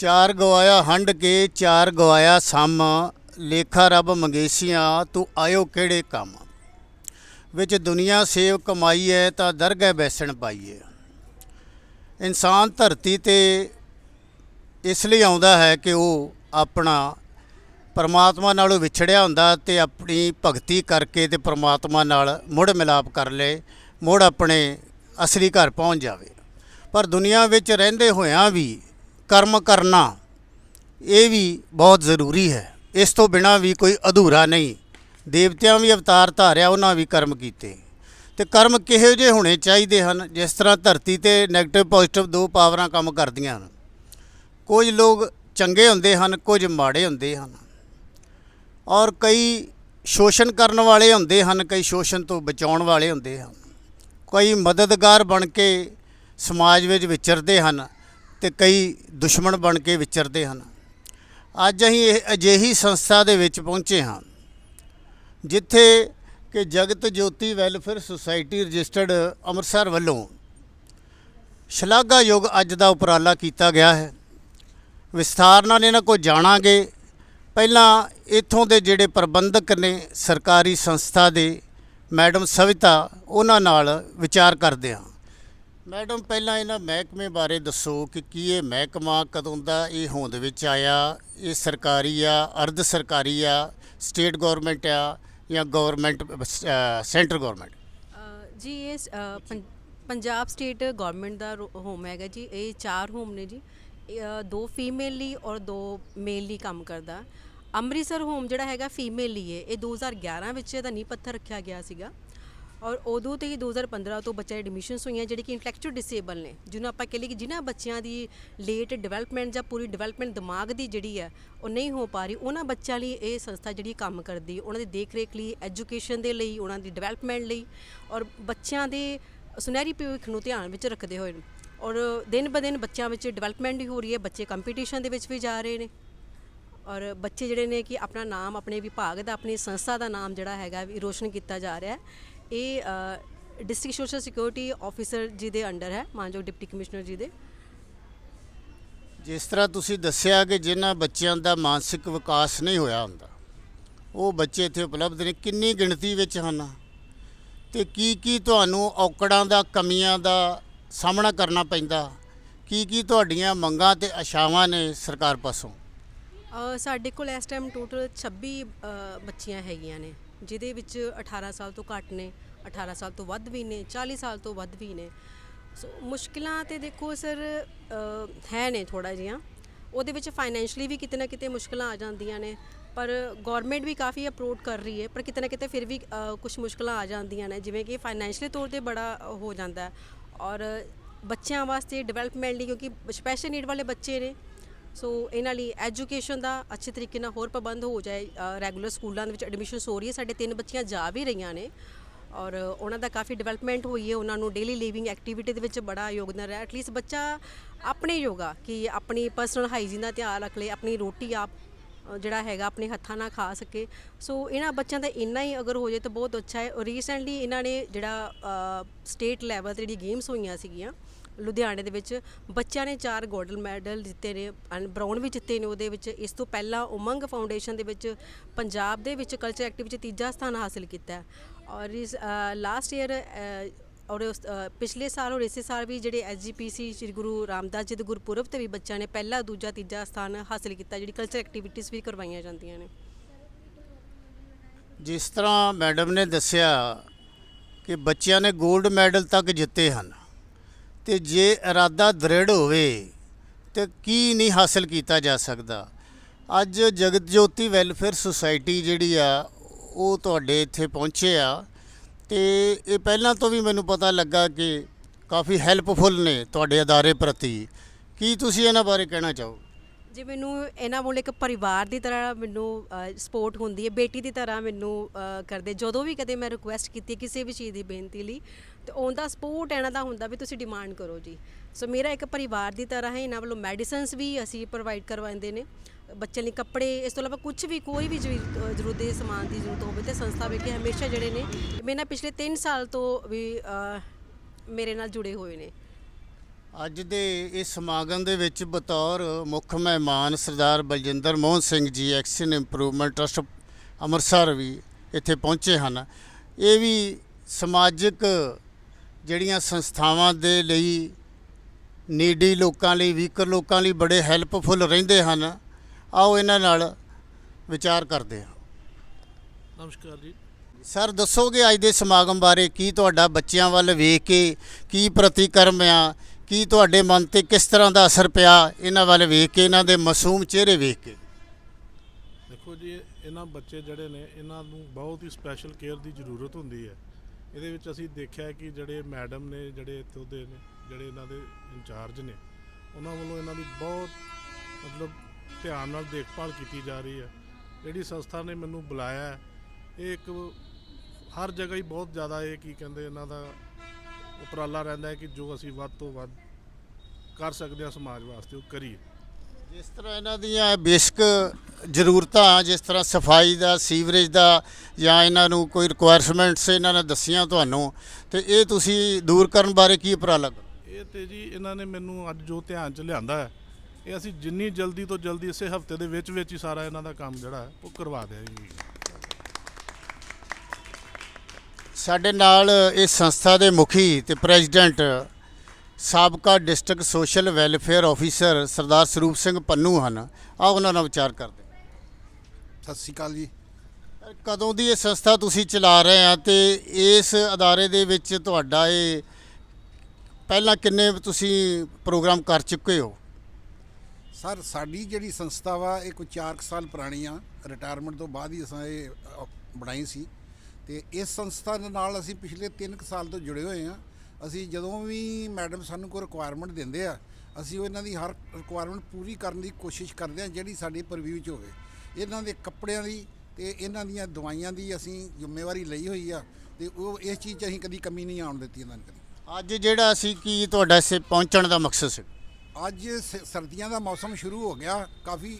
ਚਾਰ ਗਵਾਇਆ ਹੰਡ ਕੇ ਚਾਰ ਗਵਾਇਆ ਸਮ, ਲੇਖਾ ਰੱਬ ਮੰਗੇਸੀਆਂ, ਤੂੰ ਆਇਓ ਕਿਹੜੇ ਕੰਮ? ਵਿੱਚ ਦੁਨੀਆ ਸੇਵ ਕਮਾਈ ਹੈ ਤਾਂ ਦਰਗਹਿ ਬੈਸਣ ਪਾਈਏ ਇਨਸਾਨ ਧਰਤੀ ਤੇ ਇਸ ਲਈ ਆਉਂਦਾ ਹੈ ਕਿ ਉਹ ਆਪਣਾ ਪਰਮਾਤਮਾ ਨਾਲੋਂ ਵਿਛੜਿਆ ਹੁੰਦਾ ਤੇ ਆਪਣੀ ਭਗਤੀ ਕਰਕੇ ਤੇ ਪਰਮਾਤਮਾ ਨਾਲ ਮੁੜ ਮਿਲਾਪ ਕਰ ਲੇ, ਮੁੜ ਆਪਣੇ ਅਸਲੀ ਘਰ ਪਹੁੰਚ ਜਾਵੇ। ਪਰ ਦੁਨੀਆ ਵਿੱਚ ਰਹਿੰਦੇ ਹੋਇਆਂ ਵੀ ਕਰਮ ਕਰਨਾ ਇਹ ਵੀ ਬਹੁਤ ਜ਼ਰੂਰੀ ਹੈ। ਇਸ ਤੋਂ ਬਿਨਾ ਵੀ ਕੋਈ ਅਧੂਰਾ ਨਹੀਂ। ਦੇਵਤਿਆਂ ਵੀ ਅਵਤਾਰ ਧਾਰਿਆ, ਉਹਨਾਂ ਵੀ ਕਰਮ ਕੀਤੇ। ਤੇ ਕਰਮ ਕਿਹੋ ਜਿਹੇ ਹੋਣੇ ਚਾਹੀਦੇ ਹਨ? ਜਿਸ ਤਰ੍ਹਾਂ ਧਰਤੀ ਤੇ 네ਗੇਟਿਵ ਪੋਜ਼ਿਟਿਵ ਦੋ ਪਾਵਰਾਂ ਕੰਮ ਕਰਦੀਆਂ ਹਨ। ਕੁਝ ਲੋਕ ਚੰਗੇ ਹੁੰਦੇ ਹਨ, ਕੁਝ ਮਾੜੇ ਹੁੰਦੇ ਹਨ। ਔਰ ਕਈ ਸ਼ੋਸ਼ਣ ਕਰਨ ਵਾਲੇ ਹੁੰਦੇ ਹਨ, ਕਈ ਸ਼ੋਸ਼ਣ ਤੋਂ ਬਚਾਉਣ ਵਾਲੇ ਹੁੰਦੇ ਹਨ। ਕਈ ਮਦਦਗਾਰ ਬਣ ਕੇ ਸਮਾਜ ਵਿੱਚ ਵਿਚਰਦੇ ਹਨ ਤੇ ਕਈ ਦੁਸ਼ਮਣ ਬਣ ਕੇ ਵਿਚਰਦੇ ਹਨ। ਅੱਜ ਅਸੀਂ ਇਹ ਅਜਿਹੀ ਸੰਸਥਾ ਦੇ ਵਿੱਚ ਪਹੁੰਚੇ ਹਾਂ, ਜਿੱਥੇ ਕਿ Jagat Jyoti welfare society registered Amritsar ਵੱਲੋਂ ਸ਼ਲਾਘਾਯੋਗ ਅੱਜ ਦਾ ਉਪਰਾਲਾ ਕੀਤਾ ਗਿਆ ਹੈ। ਵਿਸਥਾਰ ਨਾਲ ਇਹਨਾਂ ਕੋਲ ਜਾਣਾਂਗੇ। ਪਹਿਲਾਂ ਇੱਥੋਂ ਦੇ ਜਿਹੜੇ ਪ੍ਰਬੰਧਕ ਨੇ ਸਰਕਾਰੀ ਸੰਸਥਾ ਦੇ ਮੈਡਮ ਸਵਿਤਾ, ਉਹਨਾਂ ਨਾਲ ਵਿਚਾਰ ਕਰਦੇ ਹਾਂ। ਮੈਡਮ ਪਹਿਲਾਂ ਇਹਨਾਂ ਮਹਿਕਮੇ ਬਾਰੇ ਦੱਸੋ ਕਿ ਕੀ ਇਹ ਮਹਿਕਮਾ ਕਦੋਂ ਦਾ ਇਹ ਹੋਂਦ ਵਿੱਚ ਆਇਆ? ਇਹ ਸਰਕਾਰੀ ਆ ਅਰਧ ਸਰਕਾਰੀ ਆ ਸਟੇਟ ਗਵਰਨਮੈਂਟ ਆ ਜਾਂ ਗਵਰਨਮੈਂਟ ਸੈਂਟਰ ਗਵਰਨਮੈਂਟ? ਜੀ ਇਹ ਅ, ਪੰ- ਪੰਜਾਬ ਸਟੇਟ ਗਵਰਨਮੈਂਟ ਦਾ ਹੋਮ ਹੈਗਾ ਜੀ। ਇਹ ਚਾਰ ਹੋਮ ਨੇ ਜੀ। ਇਹ, ਅ, ਦੋ ਫੀਮੇਲ ਲਈ ਔਰ ਦੋ ਮੇਲ ਲਈ ਕੰਮ ਕਰਦਾ। ਅੰਮ੍ਰਿਤਸਰ ਹੋਮ ਜਿਹੜਾ ਹੈਗਾ ਫੀਮੇਲ ਲਈ ਹੈ ਇਹ 2011 ਵਿੱਚ ਇਹਦਾ ਨੀਂਹ ਪੱਥਰ ਰੱਖਿਆ ਗਿਆ ਸੀਗਾ। ਔਰ ਉਦੋਂ ਤੇ ਹੀ 2015 ਤੋਂ ਬੱਚਿਆਂ ਦੀ ਐਡਮਿਸ਼ਨਸ ਹੋਈਆਂ, ਜਿਹੜੇ ਕਿ ਇੰਟੈਲੈਕਚੁਅਲ ਡਿਸੇਬਲ ਨੇ, ਜਿਹਨੂੰ ਆਪਾਂ ਕਹ ਲਈਏ ਕਿ ਜਿਨ੍ਹਾਂ ਬੱਚਿਆਂ ਦੀ ਲੇਟ ਡਿਵੈਲਪਮੈਂਟ ਜਾਂ ਪੂਰੀ ਡਿਵੈਲਪਮੈਂਟ ਦਿਮਾਗ ਦੀ ਜਿਹੜੀ ਹੈ, ਉਹ ਨਹੀਂ ਹੋ ਪਾ ਰਹੀ, ਉਹਨਾਂ ਬੱਚਿਆਂ ਲਈ ਇਹ ਸੰਸਥਾ ਜਿਹੜੀ ਕੰਮ ਕਰਦੀ, ਉਹਨਾਂ ਦੀ ਦੇਖ ਰੇਖ ਲਈ ਐਜੂਕੇਸ਼ਨ ਦੇ ਲਈ, ਉਹਨਾਂ ਦੀ ਡਿਵੈਲਪਮੈਂਟ ਲਈ, ਔਰ ਬੱਚਿਆਂ ਦੇ ਸੁਨਹਿਰੀ ਭਵਿੱਖ ਨੂੰ ਧਿਆਨ ਵਿੱਚ ਰੱਖਦੇ ਹੋਏ ਔਰ ਦਿਨ ਬ ਦਿਨ ਬੱਚਿਆਂ ਵਿੱਚ ਡਿਵੈਲਪਮੈਂਟ ਵੀ ਹੋ ਰਹੀ ਹੈ, ਬੱਚੇ ਕੰਪੀਟੀਸ਼ਨ ਦੇ ਵਿੱਚ ਵੀ ਜਾ ਰਹੇ ਨੇ। ਔਰ ਬੱਚੇ ਜਿਹੜੇ ਨੇ ਕਿ ਆਪਣਾ ਨਾਮ, ਆਪਣੇ ਵਿਭਾਗ ਦਾ, ਆਪਣੀ ਸੰਸਥਾ ਦਾ ਨਾਮ ਜਿਹੜਾ ਹੈਗਾ ਵੀ ਰੋਸ਼ਨ ਕੀਤਾ ਜਾ ਰਿਹਾ ਹੈ। ਇਹ ਡਿਸਟ੍ਰਿਕਟ ਸੋਸ਼ਲ ਸਿਕਿਉਰਿਟੀ ਆਫੀਸਰ ਜੀ ਦੇ ਅੰਡਰ ਹੈ ਮਾਨਯੋਗ ਡਿਪਟੀ ਕਮਿਸ਼ਨਰ ਜੀ ਦੇ। ਜਿਸ ਤਰ੍ਹਾਂ ਤੁਸੀਂ ਦੱਸਿਆ ਕਿ ਜਿਨ੍ਹਾਂ ਬੱਚਿਆਂ ਦਾ ਮਾਨਸਿਕ ਵਿਕਾਸ ਨਹੀਂ ਹੋਇਆ ਹੁੰਦਾ ਉਹ ਬੱਚੇ ਇੱਥੇ ਉਪਲਬਧ ਨੇ ਕਿੰਨੀ ਗਿਣਤੀ ਵਿੱਚ ਹਨ? ਤੇ ਕੀ ਕੀ ਤੁਹਾਨੂੰ ਔਕੜਾਂ ਦਾ ਕਮੀਆਂ ਦਾ ਸਾਹਮਣਾ ਕਰਨਾ ਪੈਂਦਾ? ਕੀ ਕੀ ਤੁਹਾਡੀਆਂ ਮੰਗਾਂ ਤੇ ਆਸ਼ਾਵਾਂ ਨੇ ਸਰਕਾਰ ਪਾਸੋਂ? ਸਾਡੇ ਕੋਲ ਇਸ ਟਾਈਮ ਟੋਟਲ 26 ਅ, ਬੱਚੀਆਂ ਹੈਗੀਆਂ ਨੇ। ਜਿਹਦੇ ਵਿੱਚ 18 ਸਾਲ ਤੋਂ ਘੱਟ ਨੇ 18 ਸਾਲ ਤੋਂ ਵੱਧ ਵੀ ਨੇ 40 ਸਾਲ ਤੋਂ ਵੱਧ ਵੀ ਨੇ। ਸੋ ਮੁਸ਼ਕਿਲਾਂ ਤੇ ਦੇਖੋ ਸਰ ਹੈ ਨੇ ਥੋੜਾ ਜਿਹਾ ਉਹਦੇ ਵਿੱਚ ਫਾਈਨੈਂਸ਼ਲੀ ਵੀ ਕਿਤੇ ਨਾ ਕਿਤੇ ਮੁਸ਼ਕਿਲਾਂ ਆ ਜਾਂਦੀਆਂ ਨੇ, ਪਰ ਗਵਰਨਮੈਂਟ ਵੀ ਕਾਫੀ ਅਪਰੋਚ ਕਰ ਰਹੀ ਹੈ, ਪਰ ਕਿਤੇ ਨਾ ਕਿਤੇ ਫਿਰ ਵੀ ਕੁਝ ਮੁਸ਼ਕਿਲਾਂ ਆ ਜਾਂਦੀਆਂ ਨੇ, ਜਿਵੇਂ ਕਿ ਫਾਈਨੈਂਸ਼ਲੀ ਤੌਰ ਤੇ ਬੜਾ ਹੋ ਜਾਂਦਾ ਹੈ। ਔਰ ਬੱਚਿਆਂ ਵਾਸਤੇ ਡਿਵੈਲਪਮੈਂਟ ਲਈ ਕਿਉਂਕਿ ਸਪੈਸ਼ਲ ਨੀਡ ਵਾਲੇ ਬੱਚੇ ਨੇ ਸੋ ਇਹਨਾਂ ਲਈ ਐਜੂਕੇਸ਼ਨ ਦਾ ਅੱਛੇ ਤਰੀਕੇ ਨਾਲ ਹੋਰ ਪ੍ਰਬੰਧ ਹੋ ਜਾਏ ਰੈਗੂਲਰ ਸਕੂਲਾਂ ਦੇ ਵਿੱਚ ਐਡਮਿਸ਼ਨਸ ਹੋ ਰਹੀ ਹੈ, ਸਾਡੇ ਤਿੰਨ ਬੱਚੀਆਂ ਜਾ ਵੀ ਰਹੀਆਂ ਨੇ ਔਰ ਉਹਨਾਂ ਦਾ ਕਾਫੀ ਡਿਵੈਲਪਮੈਂਟ ਹੋਈ ਹੈ, ਉਹਨਾਂ ਨੂੰ ਡੇਲੀ ਲਿਵਿੰਗ ਐਕਟੀਵਿਟੀ ਦੇ ਵਿੱਚ ਬੜਾ ਯੋਗਦਾਨ ਰਿਹਾ ਐਟਲੀਸਟ ਬੱਚਾ ਆਪਣੇ ਯੋਗਾ ਕਿ ਆਪਣੀ ਪਰਸਨਲ ਹਾਈਜੀਨ ਦਾ ਧਿਆਨ ਰੱਖ ਲਏ ਆਪਣੀ ਰੋਟੀ ਆਪ ਜਿਹੜਾ ਹੈਗਾ ਆਪਣੇ ਹੱਥਾਂ ਨਾਲ ਖਾ ਸਕੇ। ਸੋ ਇਹਨਾਂ ਬੱਚਿਆਂ ਦਾ ਇੰਨਾ ਹੀ ਅਗਰ ਹੋ ਜਾਏ ਤਾਂ ਬਹੁਤ ਅੱਛਾ ਹੈ। ਔਰ ਰੀਸੈਂਟਲੀ ਇਹਨਾਂ ਨੇ ਜਿਹੜਾ ਸਟੇਟ ਲੈਵਲ ਤੇ ਜਿਹੜੀ ਗੇਮਸ ਹੋਈਆਂ ਸੀਗੀਆਂ ਲੁਧਿਆਣੇ ਦੇ ਵਿੱਚ ਬੱਚਿਆਂ ਨੇ ਚਾਰ ਗੋਲਡ ਮੈਡਲ ਜਿੱਤੇ ਨੇ ਐਂਡ ਬ੍ਰਾਊਨ ਵੀ ਜਿੱਤੇ ਨੇ ਉਹਦੇ ਵਿੱਚ। ਇਸ ਤੋਂ ਪਹਿਲਾਂ ਉਮੰਗ ਫਾਊਂਡੇਸ਼ਨ ਦੇ ਵਿੱਚ ਪੰਜਾਬ ਦੇ ਵਿੱਚ ਕਲਚਰ ਐਕਟੀਵਿਟੀ 'ਚ ਤੀਜਾ ਸਥਾਨ ਹਾਸਿਲ ਕੀਤਾ ਹੈ। ਔਰ ਇਸ ਲਾਸਟ ਈਅਰ ਔਰ ਉਸ, ਪਿਛਲੇ ਸਾਲ ਔਰ ਇਸੇ ਸਾਲ ਵੀ ਜਿਹੜੇ ਐਸਜੀਪੀਸੀ ਸ੍ਰੀ ਗੁਰੂ ਰਾਮਦਾਸ ਜੀ ਦੇ ਗੁਰਪੁਰਬ ਤੇ ਵੀ ਬੱਚਿਆਂ ਨੇ ਪਹਿਲਾ ਦੂਜਾ ਤੀਜਾ ਸਥਾਨ ਹਾਸਿਲ ਕੀਤਾ ਜਿਹੜੀ ਕਲਚਰ ਐਕਟੀਵਿਟੀਜ਼ ਵੀ ਕਰਵਾਈਆਂ ਜਾਂਦੀਆਂ ਨੇ। ਜਿਸ ਤਰ੍ਹਾਂ ਮੈਡਮ ਨੇ ਦੱਸਿਆ ਕਿ ਬੱਚਿਆਂ ਨੇ 골ਡ ਮੈਡਲ ਤੱਕ ਜਿੱਤੇ ਹਨ ਤੇ ਜੇ ਇਰਾਦਾ ਦ੍ਰਿੜ ਹੋਵੇ, ਤੇ ਕੀ ਨਹੀਂ ਹਾਸਲ ਕੀਤਾ ਜਾ ਸਕਦਾ? ਅੱਜ ਜਗਤ ਜੋਤੀ ਵੈਲਫੇਅਰ ਸੁਸਾਇਟੀ ਜਿਹੜੀ ਆ, ਉਹ ਤੁਹਾਡੇ ਇੱਥੇ ਪਹੁੰਚੇ ਆ, ਤੇ ਇਹ ਪਹਿਲਾਂ ਤੋਂ ਵੀ ਮੈਨੂੰ ਪਤਾ ਲੱਗਾ ਕਿ ਕਾਫੀ ਹੈਲਪਫੁਲ ਨੇ ਤੁਹਾਡੇ ਅਦਾਰੇ ਪ੍ਰਤੀ। ਕੀ ਤੁਸੀਂ ਇਹਨਾਂ ਬਾਰੇ ਕਹਿਣਾ ਚਾਹੋ ਜੀ ਮੈਨੂੰ ਇਹਨਾਂ ਵੱਲੋਂ ਇੱਕ ਪਰਿਵਾਰ ਦੀ ਤਰ੍ਹਾਂ ਮੈਨੂੰ ਸਪੋਰਟ ਹੁੰਦੀ ਹੈ ਬੇਟੀ ਦੀ ਤਰ੍ਹਾਂ ਮੈਨੂੰ ਕਰਦੇ ਜਦੋਂ ਵੀ ਕਦੇ ਮੈਂ ਰਿਕੁਐਸਟ ਕੀਤੀ ਕਿਸੇ ਵੀ ਚੀਜ਼ ਦੀ ਬੇਨਤੀ ਲਈ ਤੇ ਉਹਦਾ ਸਪੋਰਟ ਇਹਨਾਂ ਦਾ ਹੁੰਦਾ ਵੀ ਤੁਸੀਂ ਡਿਮਾਂਡ ਕਰੋ ਜੀ। ਸੋ ਮੇਰਾ ਇੱਕ ਪਰਿਵਾਰ ਦੀ ਤਰ੍ਹਾਂ ਹੈ ਇਹਨਾਂ ਵੱਲੋਂ ਮੈਡੀਸਨਸ ਵੀ ਅਸੀਂ ਪ੍ਰੋਵਾਈਡ ਕਰਵਾਉਂਦੇ ਨੇ। ਬੱਚਿਆਂ ਲਈ ਕੱਪੜੇ ਇਸ ਤੋਂ ਇਲਾਵਾ ਕੁਝ ਵੀ ਕੋਈ ਵੀ ਜ਼ਰੂਰ- ਅ, ਜ਼ਰੂਰਤ ਦੇ ਸਮਾਨ ਦੀ ਜ਼ਰੂਰਤ ਹੋਵੇ ਤੇ ਸੰਸਥਾ ਵਿੱਚ ਹਮੇਸ਼ਾ ਜਿਹੜੇ ਨੇ ਮੇਰੇ ਨਾਲ ਪਿਛਲੇ 3 ਸਾਲ ਤੋਂ ਵੀ ਮੇਰੇ ਨਾਲ ਜੁੜੇ ਹੋਏ ਨੇ। ਅੱਜ ਦੇ ਇਸ ਸਮਾਗਮ ਦੇ ਵਿੱਚ ਬਤੌਰ ਮੁੱਖ ਮਹਿਮਾਨ ਸਰਦਾਰ Baljinder Mohan Singh ji action improvement trust Amritsar ਵੀ ਇੱਥੇ ਪਹੁੰਚੇ ਹਨ। ਇਹ ਵੀ ਸਮਾਜਿਕ ਜਿਹੜੀਆਂ ਸੰਸਥਾਵਾਂ ਦੇ ਲਈ ਨੀਡੀ ਲੋਕਾਂ ਲਈ ਵੀਕਰ ਲੋਕਾਂ ਲਈ ਬੜੇ ਹੈਲਪਫੁਲ ਰਹਿੰਦੇ ਹਨ। ਆਓ ਇਹਨਾਂ ਨਾਲ ਵਿਚਾਰ ਕਰਦੇ ਹਾਂ। ਨਮਸਕਾਰ ਜੀ। ਸਰ ਦੱਸੋਗੇ ਅੱਜ ਦੇ ਸਮਾਗਮ ਬਾਰੇ ਕੀ ਤੁਹਾਡਾ ਬੱਚਿਆਂ ਵੱਲ ਵੇਖ ਕੇ ਕੀ ਪ੍ਰਤੀਕਰਮ ਆ ਕੀ ਤੁਹਾਡੇ ਮਨ ਤੇ ਕਿਸ ਤਰ੍ਹਾਂ ਦਾ ਅਸਰ ਪਿਆ ਇਹਨਾਂ ਵੱਲ ਵੇਖ ਕੇ, ਇਹਨਾਂ ਦੇ ਮਾਸੂਮ ਚਿਹਰੇ ਵੇਖ ਕੇ? ਦੇਖੋ ਜੀ, ਇਹਨਾਂ ਬੱਚੇ ਜਿਹੜੇ ਨੇ, ਇਹਨਾਂ ਨੂੰ ਬਹੁਤ ਹੀ ਸਪੈਸ਼ਲ ਕੇਅਰ ਦੀ ਜ਼ਰੂਰਤ ਹੁੰਦੀ ਹੈ। ਇਹਦੇ ਵਿੱਚ ਅਸੀਂ ਦੇਖਿਆ ਕਿ ਜਿਹੜੇ ਮੈਡਮ ਨੇ, ਜਿਹੜੇ ਇੱਥੋਂ ਦੇ ਨੇ, ਜਿਹੜੇ ਇਹਨਾਂ ਦੇ ਇੰਚਾਰਜ ਨੇ, ਉਹਨਾਂ ਵੱਲੋਂ ਇਹਨਾਂ ਦੀ ਬਹੁਤ ਮਤਲਬ ਧਿਆਨ ਨਾਲ ਦੇਖਭਾਲ ਕੀਤੀ ਜਾ ਰਹੀ ਹੈ। ਜਿਹੜੀ ਸੰਸਥਾ ਨੇ ਮੈਨੂੰ ਬੁਲਾਇਆ ਇਹ ਇੱਕ ਹਰ ਜਗ੍ਹਾ ਹੀ ਬਹੁਤ ਜ਼ਿਆਦਾ ਇਹ ਕੀ ਕਹਿੰਦੇ ਇਹਨਾਂ ਦਾ ਉਪਰਾਲਾ ਰਹਿੰਦਾ ਹੈ ਕਿ ਜੋ ਅਸੀਂ ਵੱਧ ਤੋਂ ਵੱਧ ਕਰ ਸਕਦੇ ਹਾਂ ਸਮਾਜ ਵਾਸਤੇ ਉਹ ਕਰੀਏ। ਜਿਸ ਤਰ੍ਹਾਂ ਇਹਨਾਂ ਦੀਆਂ ਬੇਸਿਕ ਜ਼ਰੂਰਤਾਂ ਜਿਸ ਤਰ੍ਹਾਂ ਸਫ਼ਾਈ ਦਾ ਸੀਵਰੇਜ ਦਾ ਜਾਂ ਇਹਨਾਂ ਨੂੰ ਕੋਈ ਰਿਕੁਆਇਰਮੈਂਟਸ ਇਹਨਾਂ ਨੇ ਦੱਸੀਆਂ ਤੁਹਾਨੂੰ ਤੇ ਇਹ ਤੁਸੀਂ ਦੂਰ ਕਰਨ ਬਾਰੇ ਕੀ ਉਪਰਾਲਾ ਇਹ ਤੇ ਜੀ ਇਹਨਾਂ ਨੇ ਮੈਨੂੰ ਅੱਜ ਜੋ ਧਿਆਨ ਚ ਲਿਆਂਦਾ ਹੈ ਇਹ ਅਸੀਂ ਜਿੰਨੀ ਜਲਦੀ ਤੋਂ ਜਲਦੀ ਇਸੇ ਹਫ਼ਤੇ ਦੇ ਵਿੱਚ ਵਿੱਚ ਹੀ ਸਾਰਾ ਇਹਨਾਂ ਦਾ ਕੰਮ ਜਿਹੜਾ ਹੈ ਉਹ ਕਰਵਾ ਦਿਆਂਗੇ। ਸਾਡੇ ਨਾਲ ਇਸ ਸੰਸਥਾ ਦੇ ਮੁਖੀ ਤੇ ਪ੍ਰੈਜ਼ੀਡੈਂਟ ਸਾਬਕਾ district social welfare officer Sardar Sarup Singh Pannu ਹਨ। ਆ ਉਹਨਾਂ ਨਾਲ ਵਿਚਾਰ ਕਰਦੇ ਸਤਿ ਸ਼੍ਰੀ ਅਕਾਲ ਜੀ। ਕਦੋਂ ਦੀ ਇਹ ਸੰਸਥਾ ਤੁਸੀਂ ਚਲਾ ਰਹੇ ਆ ਤੇ ਇਸ ਅਦਾਰੇ ਦੇ ਵਿੱਚ ਤੁਹਾਡਾ ਇਹ ਪਹਿਲਾਂ ਕਿੰਨੇ ਤੁਸੀਂ ਪ੍ਰੋਗਰਾਮ ਕਰ ਚੁੱਕੇ ਹੋ? ਸਰ ਸਾਡੀ ਜਿਹੜੀ ਸੰਸਥਾ ਵਾ ਇਹ ਕੋਈ 4 ਸਾਲ ਪੁਰਾਣੀ ਆ। ਰਿਟਾਇਰਮੈਂਟ ਤੋਂ ਬਾਅਦ ਹੀ ਅਸਾਂ ਇਹ ਬਣਾਈ ਸੀ। ਤੇ ਇਸ ਸੰਸਥਾ ਦੇ ਨਾਲ ਅਸੀਂ ਪਿਛਲੇ 3 ਸਾਲ ਤੋਂ ਜੁੜੇ ਹੋਏ ਆ ਅਸੀਂ ਜਦੋਂ ਵੀ ਮੈਡਮ ਸਾਨੂੰ ਕੋਈ ਰਿਕੁਆਇਰਮੈਂਟ ਦਿੰਦੇ ਆ ਅਸੀਂ ਉਹ ਇਹਨਾਂ ਦੀ ਹਰ ਰਿਕੁਆਇਰਮੈਂਟ ਪੂਰੀ ਕਰਨ ਦੀ ਕੋਸ਼ਿਸ਼ ਕਰਦੇ ਆ ਜਿਹੜੀ ਸਾਡੀ ਪਰਵਿਊ 'ਚ ਹੋਵੇ। ਇਹਨਾਂ ਦੇ ਕੱਪੜਿਆਂ ਦੀ ਤੇ ਇਹਨਾਂ ਦੀਆਂ ਦਵਾਈਆਂ ਦੀ ਅਸੀਂ ਜ਼ਿੰਮੇਵਾਰੀ ਲਈ ਹੋਈ ਆ ਤੇ ਉਹ ਇਸ ਚੀਜ਼ 'ਚ ਅਸੀਂ ਕਦੀ ਕਮੀ ਨਹੀਂ ਆਉਣ ਦਿੱਤੀ ਇਹਨਾਂ ਨੇ ਅੱਜ ਜਿਹੜਾ ਅਸੀਂ ਕੀ ਤੁਹਾਡਾ ਇਸੇ ਪਹੁੰਚਣ ਦਾ ਮਕਸਦ ਸੀ? ਅੱਜ ਸ- ਸਰਦੀਆਂ ਦਾ ਮੌਸਮ ਸ਼ੁਰੂ ਹੋ ਗਿਆ ਕਾਫੀ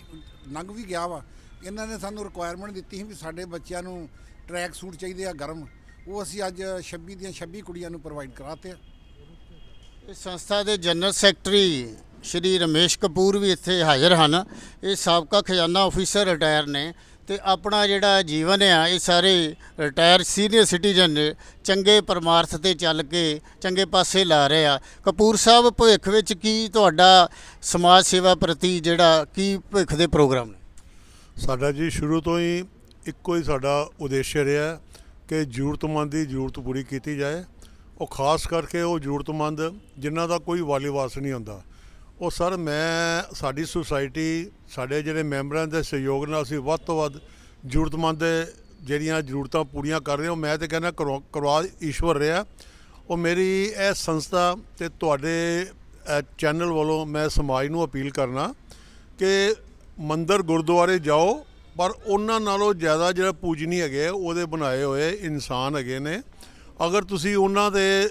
ਲੰਘ ਵੀ ਗਿਆ ਵਾ। ਇਹਨਾਂ ਨੇ ਸਾਨੂੰ ਰਿਕੁਆਇਰਮੈਂਟ ਦਿੱਤੀ ਸੀ ਵੀ ਸਾਡੇ ਬੱਚਿਆਂ ਨੂੰ ਟਰੈਕ ਸੂਟ ਚਾਹੀਦੇ ਆ ਗਰਮ ਉਹ ਅਸੀਂ ਅੱਜ 26 ਦੀਆਂ 26 ਕੁੜੀਆਂ ਨੂੰ ਪ੍ਰੋਵਾਈਡ ਕਰਾਤੇ ਆ। ਇਸ ਸੰਸਥਾ ਦੇ ਜਨਰਲ ਸੈਕਟਰੀ ਸ਼੍ਰੀ ਰਮੇਸ਼ ਕਪੂਰ ਵੀ ਇੱਥੇ ਹਾਜ਼ਰ ਹਨ। ਇਹ ਸਾਬਕਾ ਖਜ਼ਾਨਾ ਆਫੀਸਰ ਰਿਟਾਇਰ ਨੇ ਤੇ ਆਪਣਾ ਜਿਹੜਾ ਜੀਵਨ ਆ ਇਹ ਸਾਰੇ ਰਿਟਾਇਰ ਸੀਨੀਅਰ ਸਿਟੀਜ਼ਨ ਨੇ ਚੰਗੇ ਪਰਮਾਰਥ ਤੇ ਚੱਲ ਕੇ ਚੰਗੇ ਪਾਸੇ ਲਾ ਰਹੇ ਆ। ਕਪੂਰ ਸਾਹਿਬ ਭਵਿੱਖ ਵਿੱਚ ਕੀ ਤੁਹਾਡਾ ਸਮਾਜ ਸੇਵਾ ਪ੍ਰਤੀ ਜਿਹੜਾ ਕੀ ਭਵਿੱਖ ਦੇ ਪ੍ਰੋਗਰਾਮ ਨੇ? ਸਾਡਾ ਜੀ ਸ਼ੁਰੂ ਤੋਂ ਹੀ ਇੱਕੋ ਹੀ ਸਾਡਾ ਉਦੇਸ਼ ਰਿਹਾ ਕਿ ਜ਼ਰੂਰਤਮੰਦ ਦੀ ਜ਼ਰੂਰਤ ਪੂਰੀ ਕੀਤੀ ਜਾਏ। ਉਹ ਖਾਸ ਕਰਕੇ ਉਹ ਜ਼ਰੂਰਤਮੰਦ ਜਿਨ੍ਹਾਂ ਦਾ ਕੋਈ ਵਾਲੀ ਵਾਰਸ ਨਹੀਂ ਹੁੰਦਾ। ਉਹ ਸਰ, ਮੈਂ, ਸਾਡੀ ਸੁਸਾਇਟੀ, ਸਾਡੇ ਜਿਹੜੇ ਮੈਂਬਰਾਂ ਦੇ ਸਹਿਯੋਗ ਨਾਲ ਅਸੀਂ ਵੱਧ ਤੋਂ ਵੱਧ ਜ਼ਰੂਰਤਮੰਦ ਜਿਹੜੀਆਂ ਜ਼ਰੂਰਤਾਂ ਪੂਰੀਆਂ ਕਰ ਰਹੇ ਹਾਂ ਮੈਂ ਤੇ ਕਹਿੰਦਾ ਕਰਵਾ ਕਰਵਾ ਈਸ਼ਵਰ ਰਿਹਾ। ਉਹ ਮੇਰੀ ਇਹ ਸੰਸਥਾ ਤੇ ਤੁਹਾਡੇ ਚੈਨਲ ਵੱਲੋਂ ਮੈਂ ਸਮਾਜ ਨੂੰ ਅਪੀਲ ਕਰਨਾ ਕਿ ਮੰਦਰ ਗੁਰਦੁਆਰੇ ਜਾਓ ਪਰ ਉਹਨਾਂ ਨਾਲੋਂ ਜ਼ਿਆਦਾ ਜਿਹੜਾ ਪੂਜਨੀ ਹੈਗੇ, ਉਹਦੇ ਬਣਾਏ ਹੋਏ ਇਨਸਾਨ ਹੈਗੇ ਨੇ। ਅਗਰ ਤੁਸੀਂ ਉਹਨਾਂ ਦੇ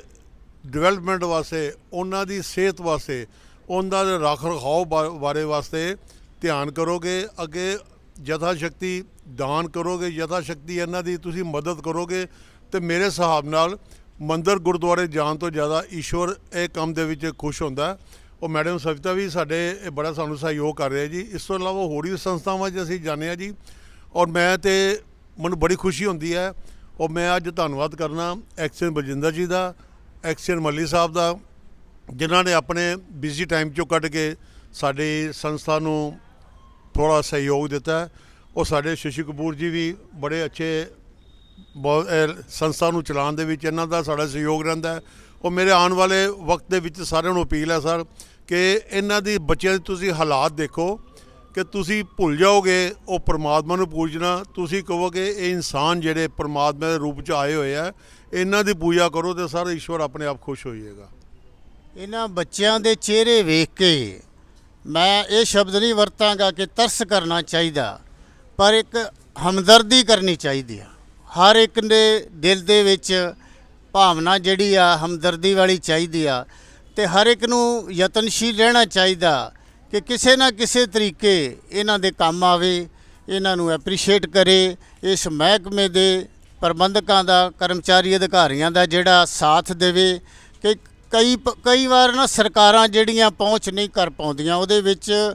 ਡਿਵੈਲਪਮੈਂਟ ਵਾਸਤੇ, ਉਹਨਾਂ ਦੀ ਸਿਹਤ ਵਾਸਤੇ, ਉਹਨਾਂ ਦੇ ਰੱਖ ਰਖਾਓ ਬਾ- ਬਾਰੇ ਵਾਸਤੇ ਧਿਆਨ ਕਰੋਗੇ, ਅੱਗੇ ਯਥਾ ਸ਼ਕਤੀ ਦਾਨ ਕਰੋਗੇ ਯਥਾ ਸ਼ਕਤੀ ਇਹਨਾਂ ਦੀ ਤੁਸੀਂ ਮਦਦ ਕਰੋਗੇ, ਤੇ ਮੇਰੇ ਹਿਸਾਬ ਨਾਲ ਮੰਦਰ ਗੁਰਦੁਆਰੇ ਜਾਣ ਤੋਂ ਜ਼ਿਆਦਾ ਈਸ਼ਵਰ ਇਹ ਕੰਮ ਦੇ ਵਿੱਚ ਖੁਸ਼ ਹੁੰਦਾ। ਉਹ ਮੈਡਮ ਸਵਿਤਾ ਵੀ ਸਾਡੇ, ਇਹ ਬੜਾ ਸਾਨੂੰ ਸਹਿਯੋਗ ਕਰ ਰਿਹਾ ਜੀ। ਇਸ ਤੋਂ ਇਲਾਵਾ ਹੋਰ ਵੀ ਸੰਸਥਾਵਾਂ 'ਚ ਅਸੀਂ ਜਾਂਦੇ ਹਾਂ ਜੀ। ਔਰ ਮੈਂ ਤੇ ਮੈਨੂੰ ਬੜੀ ਖੁਸ਼ੀ ਹੁੰਦੀ ਹੈ। ਔਰ ਮੈਂ ਅੱਜ ਧੰਨਵਾਦ ਕਰਨਾ ਐਕਸ਼ਨ ਬਲਜਿੰਦਰ ਜੀ ਦਾ, ਐਕਸ਼ਨ ਮੱਲੀ ਸਾਹਿਬ ਦਾ, ਜਿਨ੍ਹਾਂ ਨੇ ਆਪਣੇ ਬਿਜ਼ੀ ਟਾਈਮ ਚੋਂ ਕੱਢ ਕੇ ਸਾਡੀ ਸੰਸਥਾ ਨੂੰ ਥੋੜਾ ਸਹਿਯੋਗ ਦਿੱਤਾ ਉਹ ਸਾਡੇ ਸ਼ਸ਼ੀ ਕਪੂਰ ਜੀ ਵੀ ਬੜੇ ਅੱਛੇ ਬਹੁਤ ਸੰਸਥਾ ਨੂੰ ਚਲਾਉਣ ਦੇ ਵਿੱਚ ਇਹਨਾਂ ਦਾ ਸਾਡਾ ਸਹਿਯੋਗ ਰਹਿੰਦਾ ਹੈ। ਉਹ ਮੇਰੇ ਆਉਣ ਵਾਲੇ ਵਕਤ ਦੇ ਵਿੱਚ ਸਾਰਿਆਂ ਨੂੰ ਅਪੀਲ ਹੈ ਸਰ, ਕਿ ਇਹਨਾਂ ਦੀ ਬੱਚਿਆਂ ਦੀ ਤੁਸੀਂ ਹਾਲਾਤ ਦੇਖੋ, ਕਿ ਤੁਸੀਂ ਭੁੱਲ ਜਾਓਗੇ, ਉਹ ਪਰਮਾਤਮਾ ਨੂੰ ਪੂਜਣਾ, ਤੁਸੀਂ ਕਹੋਗੇ ਇਹ ਇਨਸਾਨ ਜਿਹੜੇ ਪਰਮਾਤਮਾ ਦੇ ਰੂਪ 'ਚ ਆਏ ਹੋਏ ਆ, ਇਹਨਾਂ ਦੀ ਪੂਜਾ ਕਰੋ ਤੇ ਸਰ ਈਸ਼ਵਰ ਆਪਣੇ ਆਪ ਖੁਸ਼ ਹੋ ਜਾਏਗਾ ਇਹਨਾਂ ਬੱਚਿਆਂ ਦੇ ਚਿਹਰੇ ਵੇਖ ਕੇ ਮੈਂ ਇਹ ਸ਼ਬਦ ਨਹੀਂ ਵਰਤਾਂਗਾ ਕਿ ਤਰਸ ਕਰਨਾ ਚਾਹੀਦਾ, ਪਰ ਇੱਕ ਹਮਦਰਦੀ ਕਰਨੀ ਚਾਹੀਦੀ ਆ। ਹਰ ਇੱਕ ਦੇ ਦਿਲ ਦੇ ਵਿੱਚ ਭਾਵਨਾ ਜਿਹੜੀ ਆ, ਹਮਦਰਦੀ ਵਾਲੀ ਚਾਹੀਦੀ ਆ ਤੇ ਹਰ ਇੱਕ ਨੂੰ ਯਤਨਸ਼ੀਲ ਰਹਿਣਾ ਚਾਹੀਦਾ ਕਿ ਕਿਸੇ ਨਾ ਕਿਸੇ ਤਰੀਕੇ ਇਹਨਾਂ ਦੇ ਕੰਮ ਆਵੇ, ਇਹਨਾਂ ਨੂੰ ਐਪਰੀਸ਼ੀਏਟ ਕਰੇ, ਇਸ ਮਹਿਕਮੇ ਦੇ ਪ੍ਰਬੰਧਕਾਂ ਦਾ, ਕਰਮਚਾਰੀ ਅਧਿਕਾਰੀਆਂ ਦਾ ਜਿਹੜਾ ਸਾਥ ਦੇਵੇ ਕਿ ਕਈ ਪ- ਕਈ ਵਾਰ ਨਾ ਸਰਕਾਰਾਂ ਜਿਹੜੀਆਂ ਪਹੁੰਚ ਨਹੀਂ ਕਰ ਪਾਉਂਦੀਆਂ, ਉਹਦੇ ਵਿੱਚ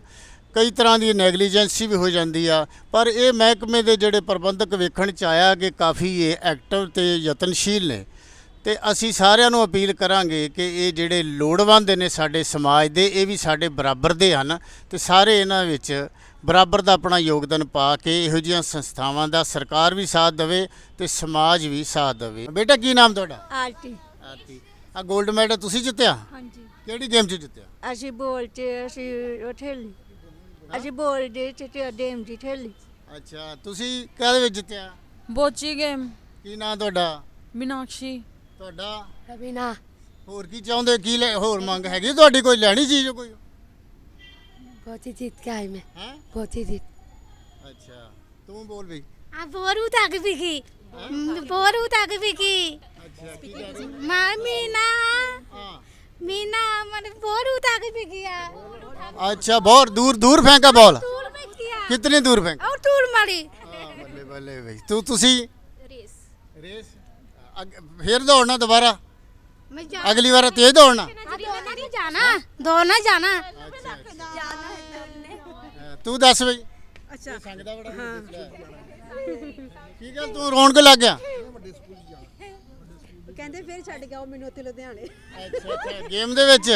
ਕਈ ਤਰ੍ਹਾਂ ਦੀ ਨੈਗਲੀਜੈਂਸੀ ਵੀ ਹੋ ਜਾਂਦੀ ਆ। ਪਰ ਇਹ ਮਹਿਕਮੇ ਦੇ ਜਿਹੜੇ ਪ੍ਰਬੰਧਕ ਵੇਖਣ ਚ ਆਇਆ ਕਿ ਕਾਫੀ ਇਹ ਐਕਟਿਵ ਤੇ ਯਤਨਸ਼ੀਲ ਨੇ। ਤੇ ਅਸੀਂ ਸਾਰਿਆਂ ਨੂੰ ਅਪੀਲ ਕਰਾਂਗੇ ਕਿ ਇਹ ਜਿਹੜੇ ਲੋੜਵੰਦ ਨੇ ਸਾਡੇ ਸਮਾਜ ਦੇ ਇਹ ਵੀ ਸਾਡੇ ਬਰਾਬਰ ਦੇ ਹਨ ਤੇ ਸਾਰੇ ਇਹਨਾਂ ਵਿੱਚ ਬਰਾਬਰ ਦਾ ਆਪਣਾ ਯੋਗਦਾਨ ਪਾ ਕੇ ਇਹੋ ਜਿਹੀਆਂ ਸੰਸਥਾਵਾਂ ਦਾ ਸਰਕਾਰ ਵੀ ਸਾਥ ਦੇਵੇ ਤੇ ਸਮਾਜ ਵੀ ਸਾਥ ਦੇਵੇ। ਬੇਟਾ ਕੀ ਨਾਮ ਤੁਹਾਡਾ? ਆਰਟੀ ਆਰਤੀ। ਆ 골ਡ ਮੈਡਲ ਤੁਸੀਂ ਜਿੱਤਿਆ? ਹਾਂਜੀ। ਕਿਹੜੀ ਗੇਮ 'ਚ ਜਿੱਤਿਆ? ਅਸੀਂ ਬੋਲ ਚ ਅਸੀਂ ਉਹ ਠੇਲੀ ਅਸੀਂ ਬੋਲ ਦੇ ਚ ਤੇ ਡੇਮ ਦੀ ਠੇਲੀ ਅੱਛਾ ਤੁਸੀਂ ਕਾਹਦੇ ਵਿੱਚ ਜਿੱਤਿਆ? ਬੋਚੀ ਗੇਮ ਕੀ ਨਾਮ ਤੁਹਾਡਾ? ਮੀਨਾਕਸ਼ੀ। ਤੁਹਾਡਾ ਰਵੀਨਾ ਹੋਰ ਕੀ ਚਾਹੁੰਦੇ ਕੀ ਲੈ ਹੋਰ ਮੰਗ ਹੈਗੀ ਤੁਹਾਡੀ ਕੋਈ ਲੈਣੀ ਚੀਜ਼ ਕੋਈ ਬਹੁਤ ਹੀ ਜਿੱਤ ਕੇ ਆਈ ਮੈਂ ਹੈ ਬਹੁਤ ਹੀ ਜਿੱਤ ਅੱਛਾ ਤੂੰ ਬੋਲ ਬਈ ਆ ਬੋਰੂ ਤੱਕ ਵਿਕੀ ਬੋਰੂ ਤੱਕ ਵਿਕੀ ਅੱਛਾ ਕੀ ਕਰ ਰਹੀ ਮਾਂ ਮੀਨਾ ਹਾਂ ਮੀਨਾ ਮਨ ਬੋਰੂ ਤੱਕ ਵਿਕਿਆ अच्छा बहुत दूर दूर फेंका बॉल ਤੂਲ ਵਿਕਿਆ कितनी दूर फेंका ਔਰ ਤੂਲ ਮਾਰੀ ਬੱਲੇ ਬੱਲੇ ਬਈ ਤੂੰ ਤੁਸੀਂ ਰੇਸ ਰੇਸ ਫਿਰ ਦੌੜਨਾ ਦੁਬਾਰਾ? ਮੈਂ ਜਾ ਅਗਲੀ ਵਾਰ ਤੇਜ਼ ਦੌੜਨਾ? ਦੋਨਾਂ ਨਹੀਂ ਜਾਣਾ। ਤੂੰ ਦੱਸ ਬਈ। ਅੱਛਾ। ਸੰਗਦਾ ਬੜਾ ਕੀ ਗੱਲ ਤੂੰ ਰੌਣ ਕੇ ਲੱਗ ਗਿਆ? ਕਹਿੰਦੇ ਫਿਰ ਛੱਡ ਕੇ ਆਓ ਮੈਨੂੰ ਉੱਥੇ ਲੁਧਿਆਣੇ। ਅੱਛਾ ਅੱਛਾ। ਗੇਮ ਦੇ ਵਿੱਚ?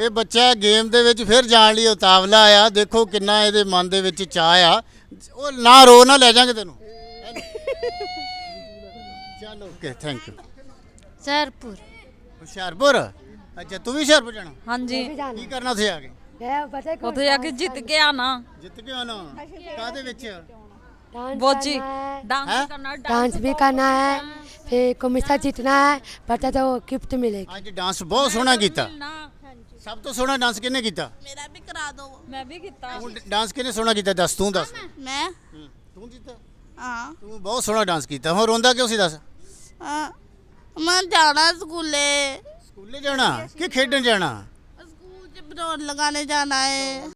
ਇਹ ਬੱਚਾ ਗੇਮ ਦੇ ਵਿੱਚ ਫਿਰ ਜਾਣ ਲਈ ਉਤਾਵਲਾ ਆ। ਦੇਖੋ ਕਿੰਨਾ ਇਹਦੇ ਮਨ ਦੇ ਵਿੱਚ ਚਾਹ ਆ। ਉਹ ਨਾ ਰੋ ਨਾ ਲੈ ਜਾਾਂਗੇ ਤੈਨੂੰ ਚਲੋ ਓਕੇ ਥੈਂਕ ਯੂ ਸਰਪੁਰ ਹੁਸ਼ਿਆਰਪੁਰ ਅੱਛਾ ਤੂੰ ਵੀ ਹੁਸ਼ਿਆਰਪੁਰ ਜਾਣਾ ਹਾਂਜੀ ਕੀ ਕਰਨਾ ਉੱਥੇ ਆ ਕੇ ਉੱਥੇ ਜਾ ਕੇ ਜਿੱਤ ਕੇ ਆਣਾ ਜਿੱਤ ਕੇ ਆਣਾ ਕਾਦੇ ਵਿੱਚ ਬੋਚੀ हैं? ਡਾਂਸ ਕਰਨਾ डांस भी करना है फिर कमिश्नर जीतना है पता तो गिफ्ट मिलेगी ਅੱਜ ਡਾਂਸ ਬਹੁਤ ਸੋਹਣਾ ਕੀਤਾ ਸਭ ਤੋਂ ਸੋਹਣਾ ਡਾਂਸ ਕਿਹਨੇ ਕੀਤਾ ਮੇਰਾ ਵੀ ਕਰਾ ਦੋ ਮੈਂ ਵੀ ਕੀਤਾ ਤੂੰ ਡਾਂਸ ਕਿਹਨੇ ਸੋਹਣਾ ਕੀਤਾ ਦੱਸ ਤੂੰ ਦੱਸ ਮੈਂ ਹੂੰ, ਤੂੰ ਕੀਤਾ ਹਾਂ ਤੂੰ ਬਹੁਤ ਸੋਹਣਾ ਡਾਂਸ ਕੀਤਾ ਹੁਣ ਰੋਂਦਾ ਕਿਉਂ ਸੀ ਦੱਸ ਹਾਂ ਮੈਂ ਜਾਣਾ ਸਕੂਲੇ। ਸਕੂਲੇ ਜਾਣਾ? ਕਿ ਖੇਡਣ ਜਾਣਾ? ਸਕੂਲ ਚ ਬਰੋਨ ਲਗਾਣੇ ਜਾਣਾ ਹੈ